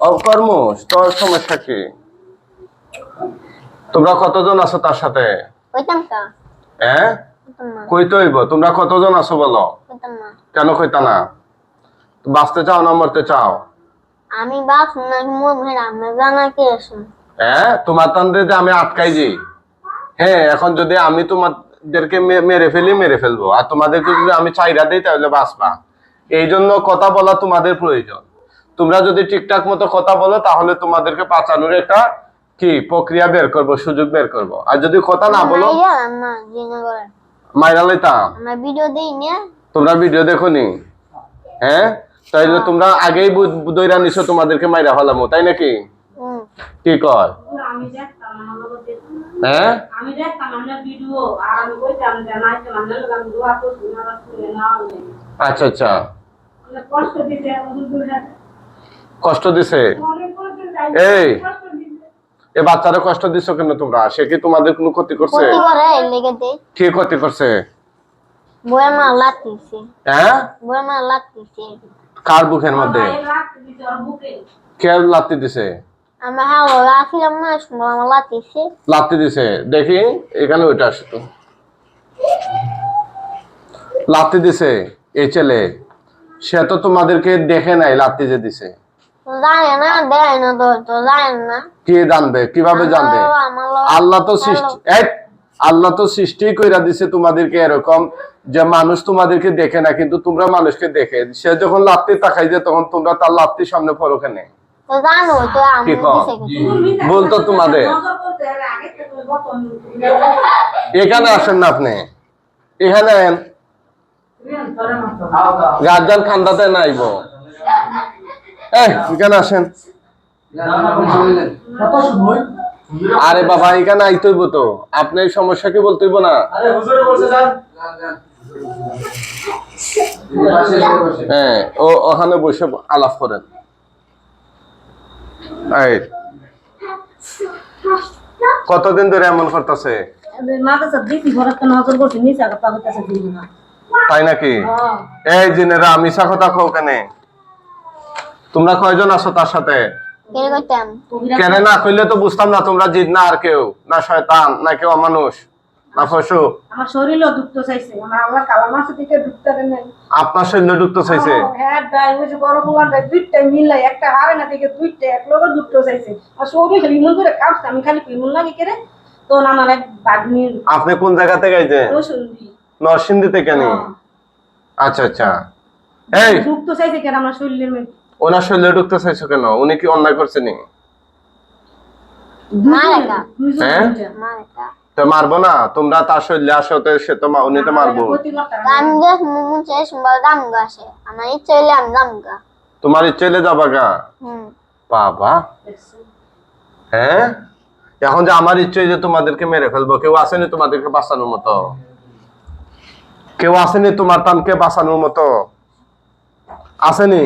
অকর্মস তোর সমস্যা কি? তোমরা কতজন আছো তার সাথে? হ্যাঁ কইতে হইব তোমরা কতজন আছো বলো? কেন কইতা না? বাঁচতে চাও না মরতে চাও? আমি বাপ না মোর আমি জানা কি আছে? হ্যাঁ তোমার যে আমি আটকাই যে। হ্যাঁ এখন যদি আমি তোমাদেরকে মেরে ফেলি মেরে ফেলব। আর তোমাদেরকে যদি আমি চাইরা দিই তাহলে বাঁচবা। এই জন্য কথা বলা তোমাদের প্রয়োজন। তোমরা যদি ঠিকঠাক মতো কথা বলো তাহলে তোমাদেরকে পাচানোর একটা কি প্রক্রিয়া বের করব সুযোগ বের করব। আর যদি কথা না বলো মাইরা লইতাম। ভিডিও দেই না। তোমরা ভিডিও দেখো নি হ্যাঁ? তাইলে তোমরা আগেই দৈরা নিছো তোমাদেরকে মাইরা ফেলামো তাই নাকি? কি কয়? আমি দেখতাম আমার লোকে হ্যাঁ? আমি দেখতাম আমরা ভিডিও আর আমি কইতাম যে নাইতে আমি দোয়া করছি না শুনে না আচ্ছা আচ্ছা। কষ্ট দিছে? এই এ বাচ্চারা কষ্ট দিচ্ছ কেন তোমরা? সে কি তোমাদের কোনো ক্ষতি করছে? কি ক্ষতি করছে? হ্যাঁ? কার বুকের মধ্যে? কে লাত্তি দিছে। লাত্তি দিছে। দেখি এখানে ওইটা আসে তো। লাত্তি দিছে এই ছেলে। সে তো তোমাদেরকে দেখে নাই লাত্তি যে দিছে। জানে না দেয় না তো তো জানে না। কে জানবে? কীভাবে জানবে? আল্লাহ তো সৃষ্টি এক আল্লাহ তো সৃষ্টি কইরা দিছে তোমাদেরকে এরকম যে মানুষ তোমাদেরকে দেখে না কিন্তু তোমরা মানুষকে দেখে। সে যখন লাত্তি তাকাই যে তখন তোমরা তার লাত্তির সামনে পড়ো কেন। বলতো তোমাদের। এখানে আসেন না আপনি। এখানে। গার্জান খান্দাতে নাইব। এখানে আসেন। আরে বাবা এখানে আইতইব তো। আপনি এই সমস্যা কি বলতেইব না। হ্যাঁ ও ওখানে বসে আলাপ করেন। কতদিন ধরে এমন করতেছে? তাই নাকি? হ্যাঁ। এই জিনেরা কথা কও কেনে? তোমরা কয়জন আছো তার সাথে? কেন না কইলে তো বুঝতাম না তোমরা জিদ না আর কেউ না শয়তান না কেউ মানুষ না পশু। আমার শরীরও দুঃখ চাইছে। আমার আল্লাহ নাই। আপনার শরীরে চাইছে? হ্যাঁ ডাই ওই যে বড় মিলাই একটা হারে না থেকে দুইটা এক লোক দুঃখ চাইছে। আর শরীর খালি ইমন করে কাঁপছে আমি খালি ইমন লাগে কেরে? তো আমার এক বাগনির আপনি কোন জায়গা থেকে আইছে রসুন দি নরসিংদী থেকে নি আচ্ছা আচ্ছা। এই! দুঃখ চাইছে কেন আমার শরীরের মধ্যে? ওনার শরীরে ঢুকতে চাইছো কেন? উনি কি অন্যায় করছেনি হ্যাঁ? তো মারবো না? তোমরা তার শরীরে আসো তো সে তো উনি তো মারবো। তোমার ইচ্ছে হইলে যাবা গা? বাবা। হ্যাঁ? এখন যে আমার ইচ্ছে যে তোমাদেরকে মেরে ফেলব কেউ আসেনি তোমাদেরকে বাঁচানোর মতো? কেউ আসেনি তোমার তানকে বাঁচানোর মতো? আসেনি?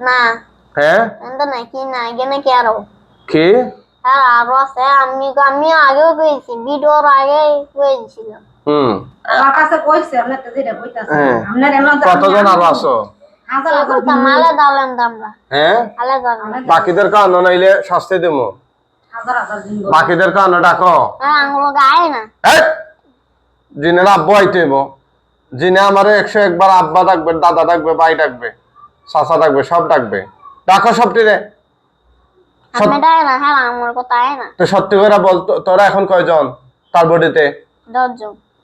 না হ্যাঁ নাকি আরও কি আর আরও আছে আমি আমি আগেও পেয়েছি ভিডিওর আগে পেয়েছিল হুম আমার কাছে কইছে আপনার তো যেটা কইতাছে। আপনার এমন কতজন আরও আছো হাজার হাজার মালে দালেন আমরা আলে দালেন বাকিদের কানো নাইলে শাস্তি দেবো হাজার হাজার দিন ধরে। বাকিদের কানো ডাকো! জিনের আব্বু আইতে জিনে আমারে একশো একবার আব্বা ডাকবে দাদা ডাকবে ভাই ডাকবে চাচা ডাকবে সব ডাকবে। ডাকো সবটি রে আমি ডাকে না হ্যাঁ তো সত্যি করে বল তোরা এখন কয়জন তার বডিতে?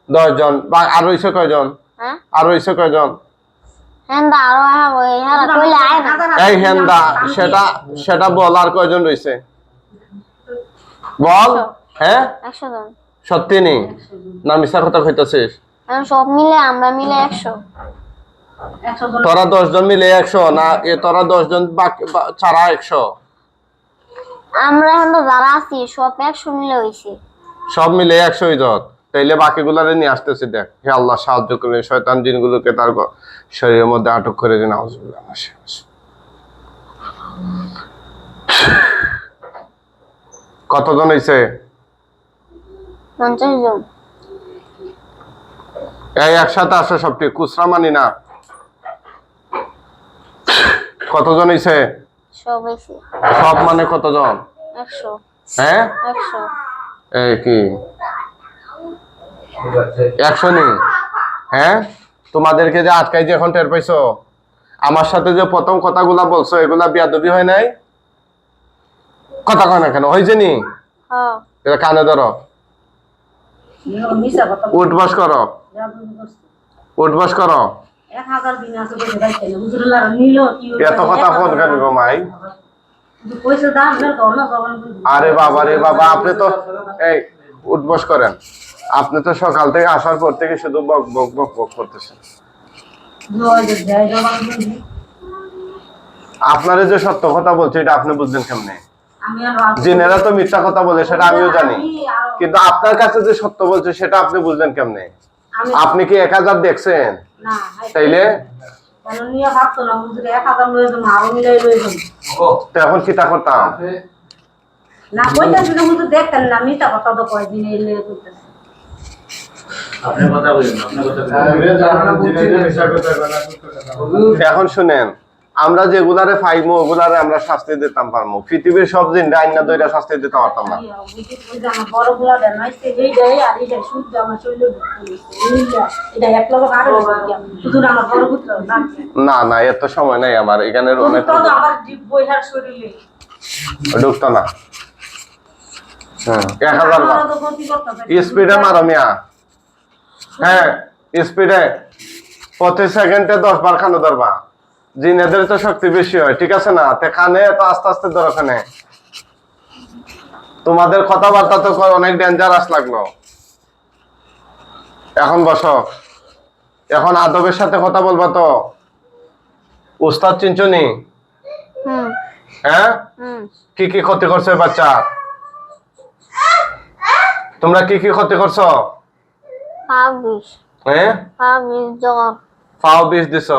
দশজন। বা আর রইছে কয়জন? হ্যাঁ? আর কয়জন? হ্যাঁ এই হেন্দা সেটা সেটা বল আর কয়জন রইছে? বল হ্যাঁ? সত্যি নেই না মিশা কথা কইতাছিস? সব মিলে আমরা মিলে একশো। তোরা দশ জন মিলে একশো না এ তোরা দশ জন ছাড়া একশো? আমরা এখন যারা আছি সব একশো মিলে হয়েছে সব মিলে একশো ইজত তাইলে বাকিগুলারে নিয়ে আসতেছি দেখ। হে আল্লাহ সাহায্য করে শয়তান জিনগুলোকে তার শরীরের মধ্যে আটক করে দিন। কতজন হইছে? পঞ্চাশ জন। এই একসাথে আসো সবটি খুচরা মানি না। কতজন হইছে? সব হয়েছে সব মানে কতজন? একশো। হ্যাঁ? এই কি? একশো নি? হ্যাঁ? তোমাদেরকে যে আটকাই যে এখন টের পাইছো? আমার সাথে যে প্রথম কথাগুলা বলছো এগুলা বিয়াদবি হয় নাই? কথা কয় না কেন? হয়েছে নি? হ্যাঁ। কানে ধরো। উঠবাস করো। উঠবাস করো। এত কথা ফোন কেন গো মাই? আরে বাবা রে বাবা আপনি তো এই উঠবস করেন। আপনি তো সকাল থেকে আসার পর থেকে শুধু বক বক বক বক করতেছেন। আপনারা যে সত্য কথা বলছে এটা আপনি বুঝলেন কেমনে? জিনেরা তো মিথ্যা কথা বলে সেটা আমিও জানি। কিন্তু আপনার কাছে যে সত্য বলছে সেটা আপনি বুঝলেন কেমনে? আপনি কি এক হাজার দেখছেন? তাইলে? এখন চিতা করতাম। না হুজুর দেখতেন না কথা তো কয়দিন এলে করতেছে না। এখন শুনেন। আমরা যেগুলারে ফাইমো ওগুলারে আমরা শাস্তি দিতাম পারব পৃথিবীর সব দিন আইনা দইরা শাস্তি দিতে পারতাম না। না না না এত সময় নাই আমার। এখানে অনেক তো আবার ডিপ বইহার শরীরে। ঢুকতো না। হ্যাঁ এক হাজার স্পিডে মারো মিয়া। হ্যাঁ স্পিডে প্রতি সেকেন্ডে দশ বার খানো জিনেদের তো শক্তি বেশি হয় ঠিক আছে না? তে খানে তো আস্তে আস্তে ধরো খানে। তোমাদের কথাবার্তা তো অনেক ডেঞ্জারাস লাগল। এখন বসো। এখন আদবের সাথে কথা বলবা তো। উস্তাদ চিনচুনি? হ্যাঁ? কি কি ক্ষতি করছে বাচ্চা? তোমরা কি কি ক্ষতি করছ? হ্যাঁ? ফাও বিষ দিছ।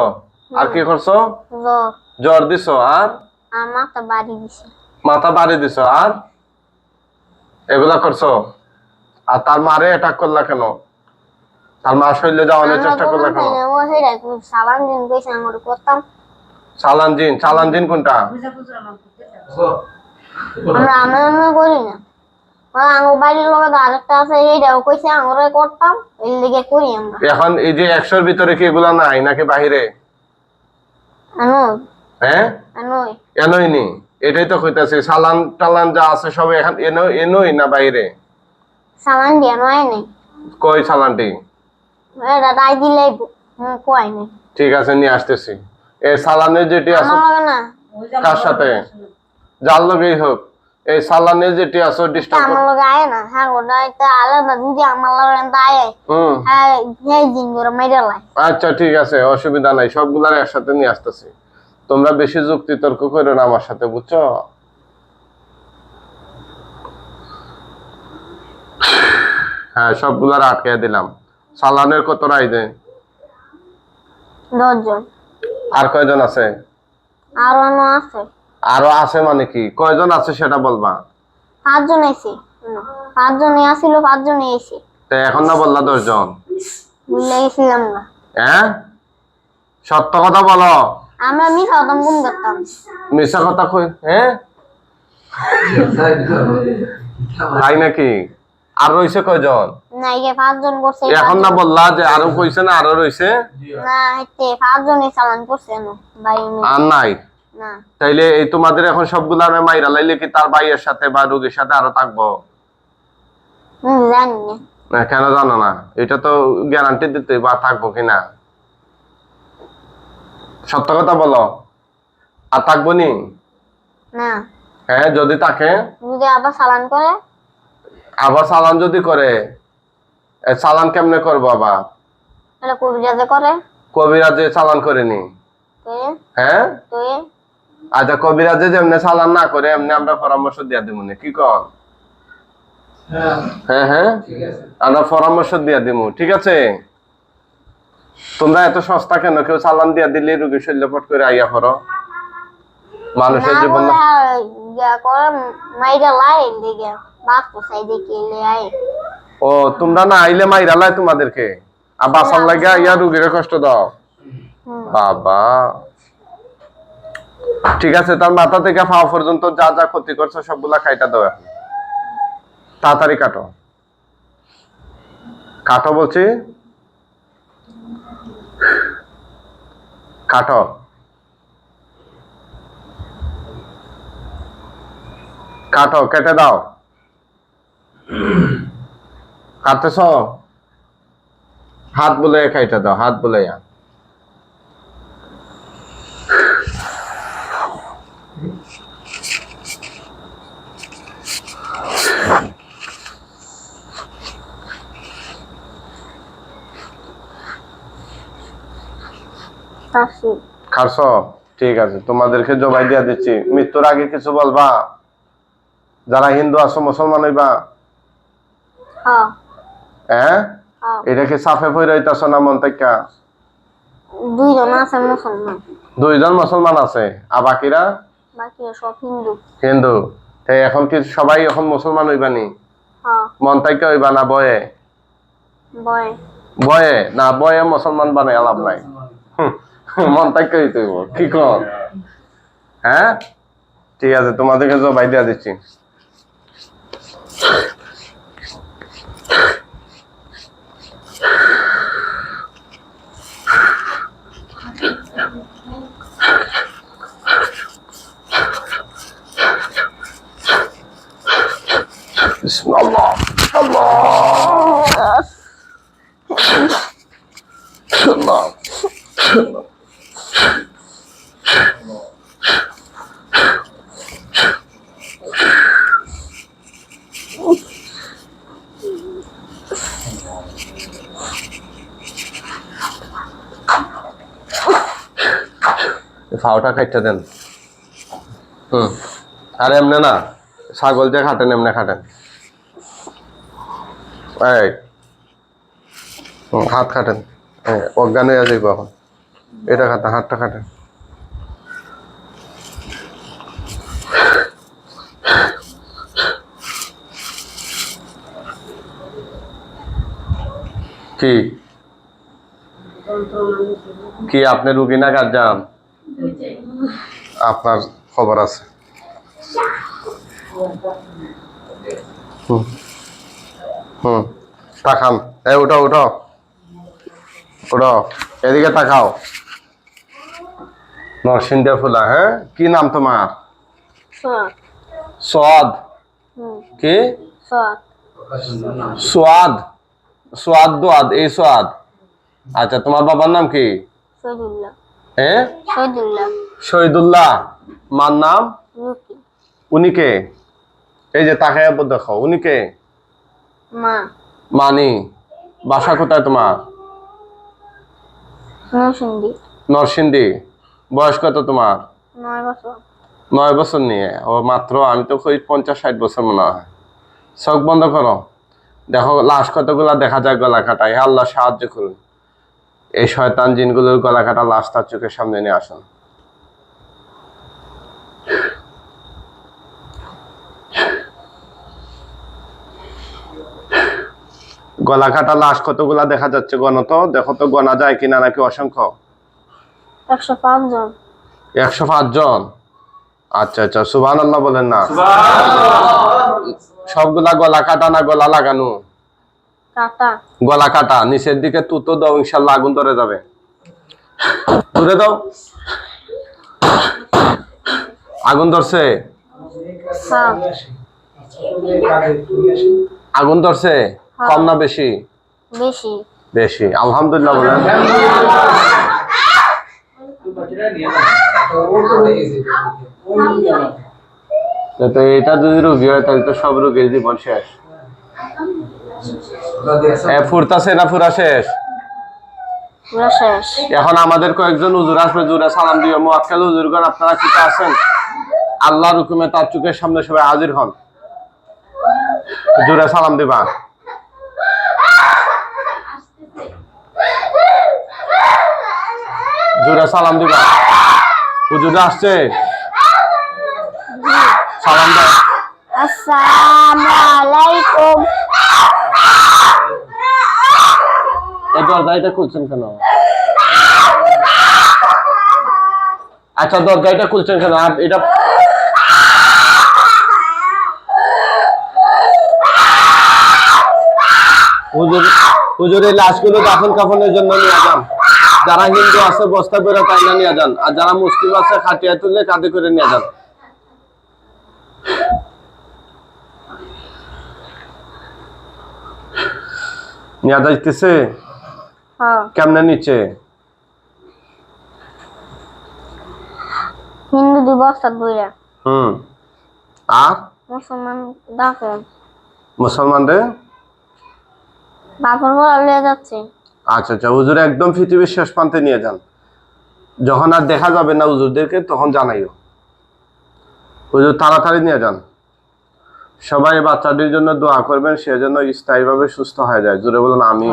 আর কি করছ? জ্বর দিছ আর? মাথা বাড়ি দিছে। মাথা বাড়ি দিছ আর? এগুলা করছ? আর তার মারে অ্যাটাক করলা কেন? তার মা শরীরে যাওয়ানোর চেষ্টা করলা কেন? হেরা দিন চালান চালান জিন কোনটা? আমরা আমরা করি না। এখন এই যে একশোর ভিতরে কি এগুলা নাই নাকি বাহিরে? হ্যাঁ? এনই নি? এটাই তো কইতাছি সালান টালান যা আছে সব এখন এনো এনোই না বাইরে? সালান দিয়ে নয় নাই। কই সালানটি? রাই দিলে কই নাই। ঠিক আছে নিয়ে আসতেছি। এ সালানের যেটি আছে কার সাথে? যার লগেই হোক। এই সালানের যেটি আছে ডিস্টার্ব আমার লগে আয় না হ্যাঁ ওটা একটা আলাদা যদি আমার লগে এনতা আয় হুম। হ্যাঁ এই করে মেরে লাই আচ্ছা ঠিক আছে অসুবিধা নাই সবগুলার একসাথে নিয়ে আসতেছি। তোমরা বেশি যুক্তি তর্ক করো না আমার সাথে বুঝছ? হ্যাঁ সবগুলার আটকে দিলাম। সালানের কত রাই দেয়? দশজন। আর কয়জন আছে? আর আছে। আরও আছে মানে কি? কয়জন আছে সেটা বলবা? পাঁচজন আইছে। পাঁচজনই আসিল পাঁচজনই আইছে তো এখন না বললা দশজন? গেছিলাম না। হ্যাঁ সত্য কথা বলো। আমরা মিঠা হতাম গুম করতাম। মিশা কথা কই? হ্যাঁ তাই নাকি? আর রইছে কয়জন? না এই পাঁচজন করছে এখন না বললা যে আরও কইছে না আরও রইছে? না হেতে পাঁচজনই চালান করছে না ভাই আর নাই? তাইলে এই তোমাদের এখন সবগুলা মাইরা লাইলে কি তার ভাইয়ের সাথে বা রোগীর সাথে আরও থাকব? না। কেন জানো না? এটা তো গ্যারান্টি দিতে বা থাকব কিনা সত্য কথা বলো। আর থাকব নি? না। হ্যাঁ যদি থাকে। যদি আবার চালান করে? আবার চালান যদি করে চালান কেমনে করব আবার? কবিরাজে করে? কবিরাজে চালান করেনি। হ্যাঁ? আচ্ছা কবিরাজে যেমনি চালান না করে এমনি আমরা পরামর্শ দিয়া দিব কি কন হ্যাঁ। হ্যাঁ আমরা পরামর্শ দিয়া দিব ঠিক আছে? তোমরা এত সস্তা কেন? কেউ চালান দিয়া দিলে রুগী শল্যপট করে আইয়া করো মানুষের না জীবন মাইরা লাই ও তোমরা না আইলে মাইরালাই তোমাদেরকে। আর বাসার লাগে ইয়া রুগীরে কষ্ট দাও। বাবা। ঠিক আছে, তার মাথা থেকে পাওয়া পর্যন্ত যা যা ক্ষতি করছ সবগুলা খাইটা দাও এখন। তাড়াতাড়ি কাটো। কাটো বলছি। কাটো। কাটো, কেটে দাও। কাটতেছ? হাত বলে খাইটা দাও, হাত বলে খারছ ঠিক আছে তোমাদেরকে জবাই দিয়া দিচ্ছি। মৃত্যুর আগে কিছু বলবা? যারা হিন্দু আছো মুসলমান হইবা? হ্যাঁ। হ্যাঁ? হ্যাঁ। এটা কি সাফে ফইরাইতাছ না মন থেকে? দুইজন আছে মুসলমান। দুইজন মুসলমান আছে আর বাকিরা? বাকি সব হিন্দু। হিন্দু। তাই এখন কি সবাই এখন মুসলমান হইবানি হ্যাঁ। মন থেকে হইবা না বয়ে? বয়। বয়ে? না বয়ে মুসলমান বানাই লাভ নাই। মন থেকে হইতে হইব কি কর হ্যাঁ? ঠিক আছে তোমাদেরকে জবাই দিয়া দিচ্ছি। Bismillah. ফাওটা খাইতে দেন। হুম। আর এমনে না, ছাগল দিয়ে খাটেন, এমনে খাটেন। হাত খাটেন। অজ্ঞান হয়ে যাইব এখন। এটা খাটেন, হাতটা খাটেন। কি? কি আপনি রুগী না গার্জান আপনার খবর আছে? হুম। হুম। তাকান। এ উঠো উঠো উঠো এদিকে তাকাও। নরসিংদে ফুলা হ্যাঁ? কি নাম তোমার? সোয়াদ কি? সোয়াদ সোয়াদ দোয়াদ এই সোয়াদ আচ্ছা তোমার বাবার নাম কি? শহীদুল্লাহ হ্যাঁ শহীদুল্লাহ। মার নাম? উনি কে? এই যে তাকায় দেখো উনি কে? মানি। বাসা কোথায় তোমার? নরসিংদী। বয়স কত তোমার? নয় বছর। নিয়ে ও মাত্র আমি তো কই পঞ্চাশ ষাট বছর মনে হয়। চোখ বন্ধ করো। দেখো লাশ কতগুলা দেখা যায় গলা কাটা হে আল্লাহ সাহায্য করুন। এই শয়তান জিনগুলোর গলা কাটা লাশ তার চোখের সামনে নিয়ে আসুন। গলা কাটা লাশ কতগুলা দেখা যাচ্ছে গণ তো? দেখো তো গনা যায় কিনা নাকি অসংখ্য? একশো পাঁচ জন। একশো পাঁচ জন? আচ্ছা আচ্ছা সুবান আল্লাহ বলেন না। সবগুলা গলা কাটা না গলা লাগানো? কাটা। গলা কাটা নিচের দিকে তুতো দাও ইনশাল্লাহ আগুন ধরে যাবে। তুলে দাও। আগুন ধরছে? হ্যাঁ। আগুন ধরছে? কম না বেশি? বেশি। বেশি। আলহামদুলিল্লাহ বলেন। তো এটা যদি রোগী হয় তাহলে তো সব রোগীর জীবন শেষ। ফুরতাছে না ফুরা শেষ? এখন আমাদের কয়েকজন হুজুর আসবে জুড়ে সালাম দিও। মোয়াক্কেল হুজুরগণ আপনারা কি আছেন? আল্লাহর হুকুমে তার চোখের সামনে সবাই হাজির হন। জুড়ে সালাম দিবা। জুড়ে সালাম দিবা। হুজুরে আসছে? সালাম দাও। আসসালামু আলাইকুম। এই দরজা এটা খুলছেন কেন? আচ্ছা দরজা এটা খুলছেন কেন? এটা হুজুর হুজুর, এই লাশগুলো দাফন কাফনের জন্য নিয়ে যান। যারা হিন্দু আছে, বস্তা করে তাই না নিয়ে যান। আর যারা মুসলিম আছে, খাটিয়া তুললে কাঁধে করে নিয়ে যান। নিয়ে যাইতেছে? কেমনে নিচ্ছে? হিন্দু দিবস দুইটা। হুম। আর? মুসলমান দাফন মুসলমানদের? বাপর বলা লিয়ে যাচ্ছে। আচ্ছা আচ্ছা হুজুর একদম পৃথিবীর শেষ প্রান্তে নিয়ে যান। যখন আর দেখা যাবে না হুজুরদেরকে তখন জানাইও। হুজুর তাড়াতাড়ি নিয়ে যান। সবাই বাচ্চাদের জন্য দোয়া করবেন সে যেন স্থায়ীভাবে সুস্থ হয়ে যায়। জুড়ে বলুন আমি